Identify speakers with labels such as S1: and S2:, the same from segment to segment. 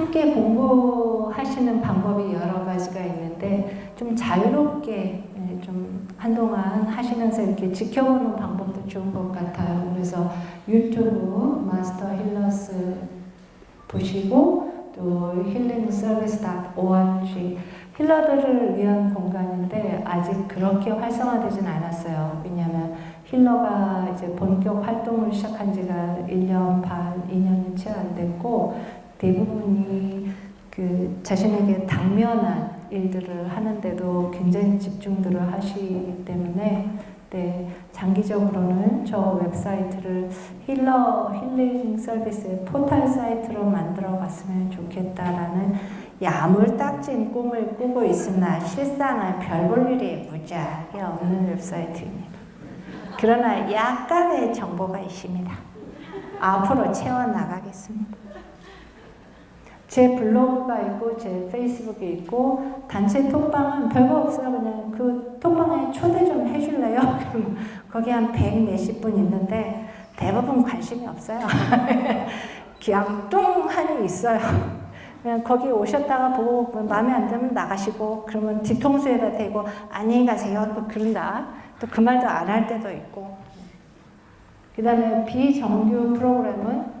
S1: 함께 공부하시는 방법이 여러 가지가 있는데 좀 자유롭게 예, 좀 한동안 하시면서 이렇게 지켜보는 방법도 좋은 것 같아요. 그래서 유튜브 마스터 힐러스 보시고 또 힐링 서비스 org 힐러들을 위한 공간인데 아직 그렇게 활성화되진 않았어요. 왜냐하면 힐러가 이제 본격 활동을 시작한 지가 1년 반, 2년이 채 안 됐고 대부분이 그 자신에게 당면한 일들을 하는데도 굉장히 집중들을 하시기 때문에 네, 장기적으로는 저 웹사이트를 힐러 힐링 서비스의 포털 사이트로 만들어 갔으면 좋겠다라는 야물딱진 꿈을 꾸고 있으나 실상은 별 볼 일이 무지하게 없는 웹사이트입니다. 그러나 약간의 정보가 있습니다. 앞으로 채워나가겠습니다. 제 블로그가 있고 제 페이스북이 있고 단체 톡방은 별거 없어요. 그냥 그 톡방에 초대 좀 해줄래요? 거기 한백 몇십 분 있는데 대부분 관심이 없어요. 그냥 뚱하니 있어요. 그냥 거기 오셨다가 보고 마음에 안 들면 나가시고 그러면 뒤통수에다 대고 안녕히 가세요. 또 그런다. 또 그 말도 안 할 때도 있고. 그 다음에 비정규 프로그램은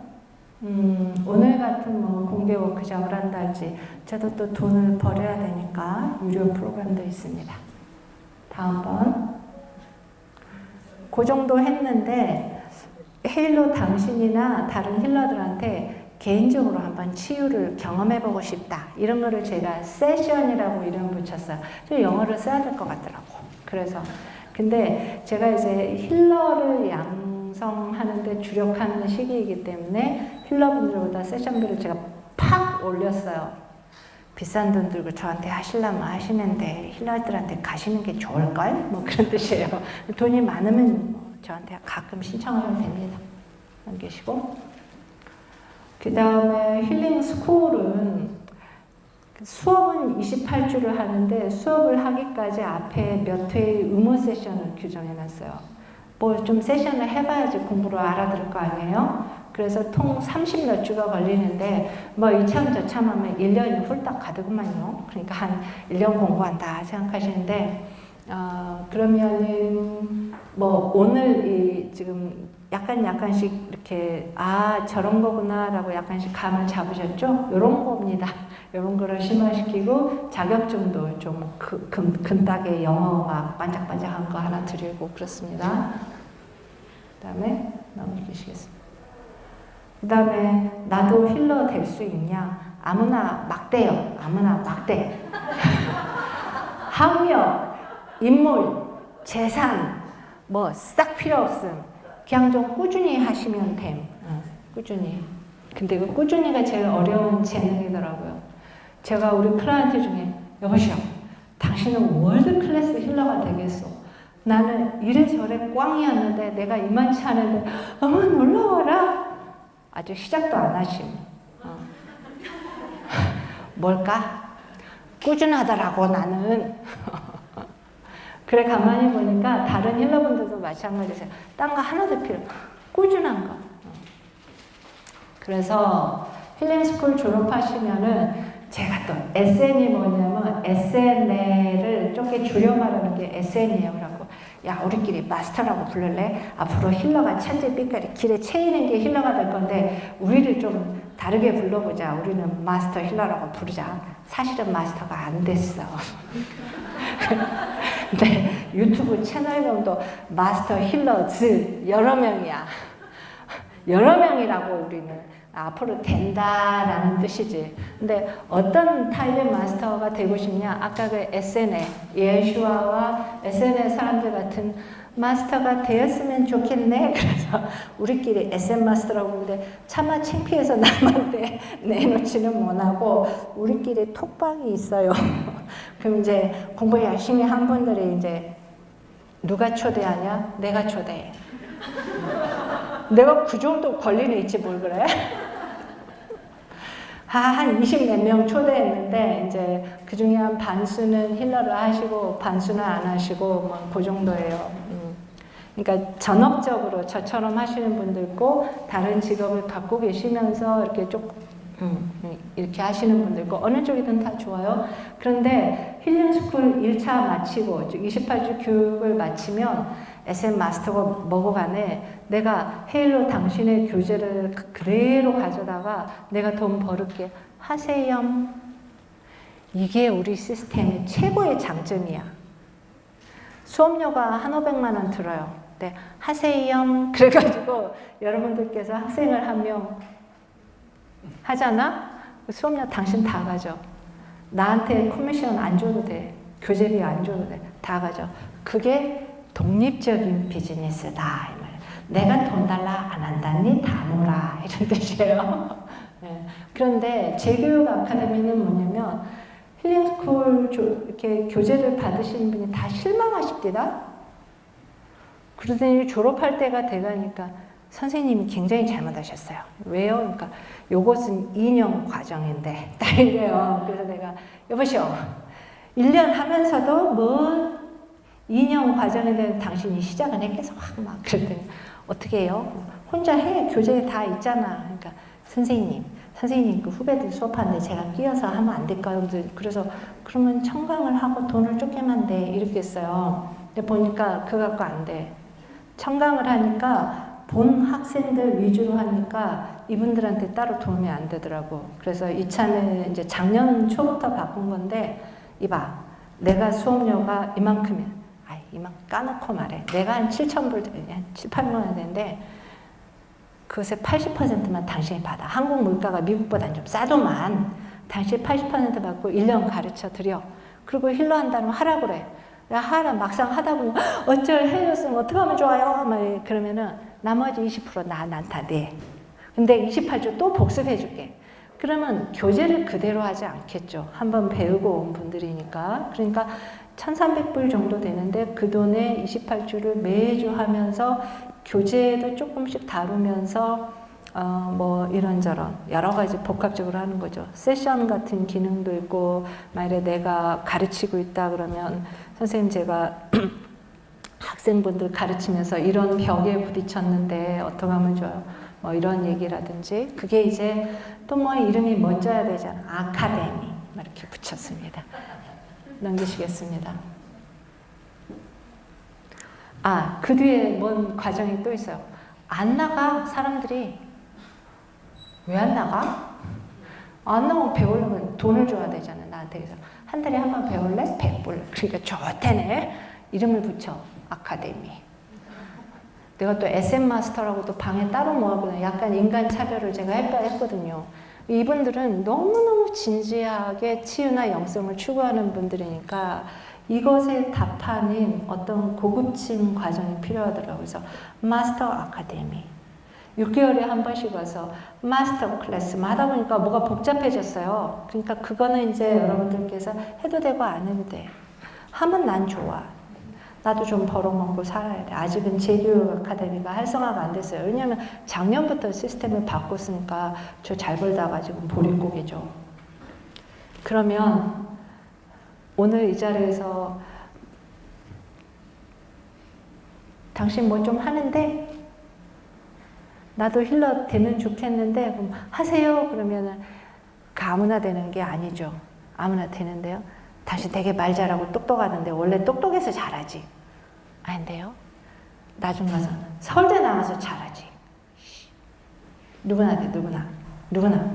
S1: 음, 오늘 같은 뭐 공개 워크숍을 한달지 저도 또 돈을 벌여야 되니까 유료 프로그램도 있습니다. 다음번 그 정도 했는데 헤일로 당신이나 다른 힐러들한테 개인적으로 한번 치유를 경험해보고 싶다. 이런 거를 제가 세션이라고 이름 붙였어요. 좀 영어를 써야 될 것 같더라고. 그래서 근데 제가 이제 힐러를 양 성하는데 주력하는 시기이기 때문에 힐러분들보다 세션비를 제가 팍 올렸어요. 비싼 돈 들고 저한테 하시려면 하시는데 힐러들한테 가시는 게 좋을걸? 뭐 그런 뜻이에요. 돈이 많으면 뭐 저한테 가끔 신청하면 됩니다. 남기시고. 그 다음에 힐링 스쿨은 수업은 28주를 하는데 수업을 하기까지 앞에 몇 회의 의무 세션을 규정해 놨어요. 뭐좀 세션을 해봐야지 공부를 알아들을 거 아니에요? 그래서 통 30 몇 주가 걸리는데 뭐 이참 저참 하면 1년이 훌딱 가더구만요. 그러니까 한 1년 공부한다 생각하시는데 어, 그러면은 뭐 오늘 이 지금 약간 약간씩 이렇게 아 저런 거구나라고 약간씩 감을 잡으셨죠? 이런 겁니다. 이런 거를 심화시키고 자격증도 좀 그, 금, 금닥의 영어 막 반짝반짝한 거 하나 드리고 그렇습니다. 그 다음에 넘기시겠습니다. 그 다음에 나도 힐러 될 수 있냐? 아무나 막 돼요. 아무나 막 돼. 학력, 인물, 재산 뭐 싹 필요 없음. 그냥 좀 꾸준히 하시면 됨. 어, 꾸준히. 근데 그 꾸준히가 제일 어려운 재능이더라고요. 제가 우리 클라이언트 중에 여보시오. 당신은 월드 클래스 힐러가 되겠어. 나는 이래저래 꽝이었는데 내가 이만치 않은데 어머 놀라워라. 아주 시작도 안 하심. 어. 뭘까? 꾸준하더라고 나는. 그래 가만히 보니까 다른 힐러분들도 마찬가지세요. 딴 거 하나도 필요. 꾸준한 거. 그래서 힐링스쿨 졸업하시면은 제가 또 SN이 뭐냐면 SNL을 조금 줄여 말하는 게 SN이에요. 그래갖고 야 우리끼리 마스터라고 부를래? 앞으로 힐러가 천재 삐까리 길에 채이는 게 힐러가 될 건데 우리를 좀 다르게 불러보자. 우리는 마스터 힐러라고 부르자. 사실은 마스터가 안 됐어. 근데 유튜브 채널명도 마스터 힐러즈 여러 명이야. 여러 명이라고 우리는 앞으로 된다라는 뜻이지. 근데 어떤 타입의 마스터가 되고 싶냐? 아까 그 SN의 예슈아와 SN의 사람들 같은 마스터가 되었으면 좋겠네. 그래서 우리끼리 SM 마스터라고 하는데 차마 창피해서 남한테 내놓지는 못하고 우리끼리 톡방이 있어요. 그럼 이제 공부 열심히 한 분들이 이제 누가 초대하냐? 내가 초대해. 내가 그 정도 권리는 있지 뭘 그래? 한 20몇 명 초대했는데 이제 그 중에 한 반수는 힐러를 하시고 반수는 안 하시고 뭐 그 정도예요. 음. 그러니까 전업적으로 저처럼 하시는 분들 있고 다른 직업을 갖고 계시면서 이렇게 좀 음, 이렇게 하시는 분들 있고 어느 쪽이든 다 좋아요. 그런데 힐링스쿨 1차 마치고 즉 28주 교육을 마치면 SM 마스터가 간에 내가 헤일로 당신의 교재를 그대로 가져다가 내가 돈 벌을게 하세요. 이게 우리 시스템의 최고의 장점이야. 수업료가 한 500만 원 들어요. 네, 하세요. 그래가지고 여러분들께서 학생을 한 명 하잖아? 그 수업료 당신 다 가져. 나한테 커미션 안 줘도 돼. 교재비 안 줘도 돼. 다 가져. 그게 독립적인 비즈니스다. 내가 돈 달라 안 한다니 다 놀아. 이런 뜻이에요. 네. 그런데 재교육 아카데미는 뭐냐면 힐링스쿨 이렇게 교재를 받으시는 분이 다 실망하십니다. 그러더니 졸업할 때가 돼가니까 선생님이 굉장히 잘못하셨어요. 왜요? 그러니까 요것은 2년 과정인데 딱 이래요. 그래서 내가 여보시오. 1년 하면서도 뭐 2년 과정인데 당신이 시작은 했겠어. 막 그랬더니 어떻게 해요? 혼자 해. 교재에 다 있잖아. 그러니까 선생님, 선생님 그 후배들 수업하는데 제가 끼어서 하면 안 될까요? 그래서 그러면 청강을 하고 돈을 쫓기만 돼. 이렇게 했어요. 근데 보니까 그거 갖고 안 돼. 청강을 하니까 본 학생들 위주로 하니까 이분들한테 따로 도움이 안 되더라고. 그래서 이차는 이제 작년 초부터 바꾼 건데, 이봐. 내가 수업료가 이만큼이야. 아 이만 까놓고 말해. 내가 한 7천 불, 한 7, 8만 원 되는데, 그것의 80%만 당신이 받아. 한국 물가가 미국보다는 좀 싸도만, 당신 80% 받고 1년 가르쳐 드려. 그리고 힐러 한다면 하라 그래. 야, 하라. 막상 하다 보면, 어쩔 해줬으면 어떻게 하면 좋아요? 막 그러면은, 나머지 20%나, 난다 내. 근데 28주 또 복습해 줄게. 그러면 교재를 그대로 하지 않겠죠. 한번 배우고 온 분들이니까. 그러니까 1300불 정도 되는데 그 돈에 28주를 매주 하면서 교재도 조금씩 다루면서 어, 뭐 이런저런 여러 가지 복합적으로 하는 거죠. 세션 같은 기능도 있고 만약에 내가 가르치고 있다 그러면 선생님 제가 학생분들 가르치면서 이런 벽에 부딪혔는데 어떻게 하면 좋아요? 뭐 이런 얘기라든지 그게 이제 또 뭐 이름이 먼저야 되잖아. 아카데미 이렇게 붙였습니다. 넘기시겠습니다. 아, 그 뒤에 뭔 과정이 또 있어요. 안 나가 사람들이 왜 안 나가? 안 나오면 배우려면 돈을 줘야 되잖아 나한테 그래서 한 달에 한 번 배울래? 100불 그러니까 좋대네 이름을 붙여 아카데미. 내가 또 SM 마스터라고 또 방에 따로 모아보는 약간 인간 차별을 제가 했거든요. 이분들은 너무너무 진지하게 치유나 영성을 추구하는 분들이니까 이것의 답하는 어떤 고급진 과정이 필요하더라고요. 그래서 마스터 아카데미. 6개월에 한 번씩 와서 마스터 클래스 하다 보니까 뭐가 복잡해졌어요. 그러니까 그거는 이제 여러분들께서 해도 되고 안 해도 돼. 하면 난 좋아. 나도 좀 벌어먹고 살아야 돼. 아직은 제교육 아카데미가 활성화가 안 됐어요. 왜냐하면 작년부터 시스템을 바꿨으니까 저 잘 벌다가 지금 보릿고개죠. 그러면 오늘 이 자리에서 당신 뭐 좀 하는데 나도 힐러 되면 좋겠는데 그럼 하세요. 그러면은 그 아무나 되는 게 아니죠. 아무나 되는데요. 당신 되게 말 잘하고 똑똑하던데 원래 똑똑해서 잘하지. 아닌데요. 나중 가서 서울대 나와서 잘하지. 누구나 돼, 누구나. 누구나.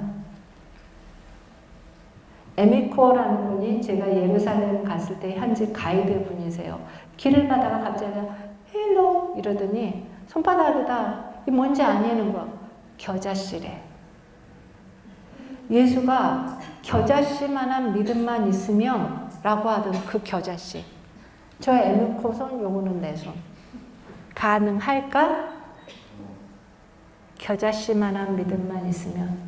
S1: 에미코어라는 분이 제가 예루살렘 갔을 때 현지 가이드 분이세요. 길을 가다가 갑자기 헬로 이러더니 손바닥에다 이 뭔지 아니는 거 겨자씨래. 예수가 겨자씨만한 믿음만 있으면 라고 하던 그 겨자씨. 저 에누코 손, 요거는 내 손. 가능할까? 겨자씨만한 믿음만 있으면